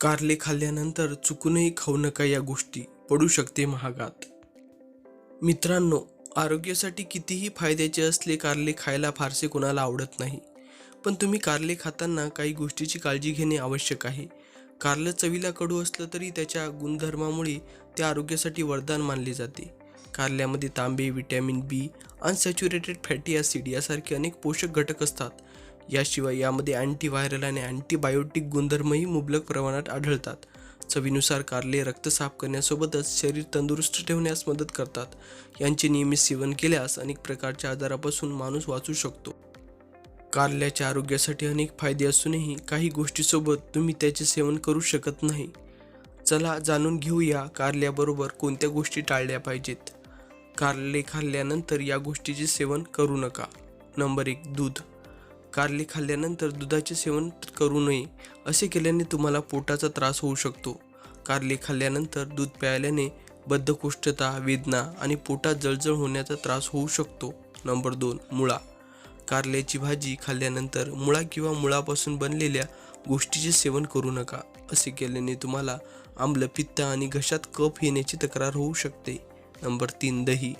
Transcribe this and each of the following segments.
कारले खाल्ल्यानंतर चुकूनही खाऊ नका या गोष्टी. पडू शकते महागात. मित्रांनो आरोग्यासाठी कितीही फायद्याचे असले कारले खायला फारसे कोणाला आवडत नाही. पण तुम्ही कारले खाताना काही गोष्टीची काळजी घेणे आवश्यक आहे. कारलं चवीला कडू असलं तरी त्याच्या गुणधर्मामुळे ते आरोग्यासाठी वरदान मानले जाते. कारल्यामध्ये तांबे vitamin B unsaturated fatty acid यासारखे अनेक पोषक घटक असतात. याशिवाय यामध्ये अँटीव्हायरल आणि अँटीबायोटिक गुणधर्मही मुबलक प्रमाणात आढळतात. चवीनुसार कारले रक्त साफ करण्यासोबतच शरीर तंदुरुस्त ठेवण्यास मदत करतात. यांचे नियमित सेवन केल्यास अनेक प्रकारच्या आजारापासून माणूस वाचू शकतो. कारल्याच्या आरोग्यासाठी अनेक फायदे असूनही काही गोष्टीसोबत तुम्ही त्याचे सेवन करू शकत नाही. चला जाणून घेऊया कारल्याबरोबर कोणत्या गोष्टी टाळल्या पाहिजेत. कारले खाल्ल्यानंतर या गोष्टीचे सेवन करू नका. नंबर एक दूध. कारले खाल्ल्यानंतर दुधाचे सेवन करू नये असे केल्याने तुम्हाला पोटाचा त्रास होऊ शकतो. कारले खाल्ल्यानंतर दूध प्यायल्याने बद्धकोष्ठता वेदना आणि पोटात जळजळ होण्याचा त्रास होऊ शकतो. नंबर दोन मुळा. कारल्याची भाजी खाल्ल्यानंतर मुळा किंवा मुळापासून बनलेल्या गोष्टीचे सेवन करू नका असे केल्याने तुम्हाला आम्ल पित्त आणि घशात कफ येण्याची तक्रार होऊ शकते. नंबर तीन दही.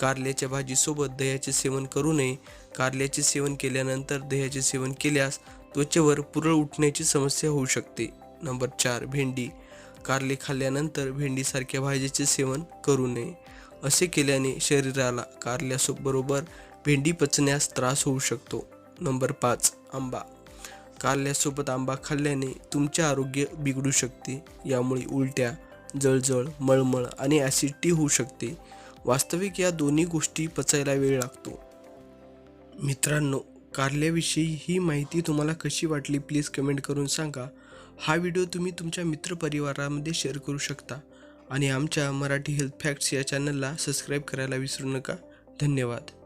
कारल्याच्या भाजीसोबत दह्याचे सेवन करू नये कारल्याचे सेवन केल्यानंतर दह्याचे सेवन केल्यास त्वचेवर पुरळ उठण्याची समस्या होऊ शकते. नंबर चार भेंडी. कारले खाल्ल्यानंतर भेंडीसारख्या भाजीचे सेवन करू नये. असे केल्याने शरीराला कारल्यासोबरोबर भेंडी पचण्यास त्रास होऊ शकतो. नंबर पाच आंबा. कारल्यासोबत आंबा खाल्ल्याने तुमचे आरोग्य बिघडू शकते. यामुळे उलट्या जळजळ मळमळ आणि ॲसिडिटी होऊ शकते. वास्तविक या दोन्ही गोष्टी पचायला वेळ लागतो. मित्रांनो कारल्याविषयी ही माहिती तुम्हाला कशी वाटली प्लीज कमेंट करून सांगा. हा व्हिडिओ तुम्ही तुमच्या मित्रपरिवारामध्ये शेअर करू शकता आणि आमच्या मराठी हेल्थ फॅक्ट्स या चॅनलला सबस्क्राईब करायला विसरू नका. धन्यवाद.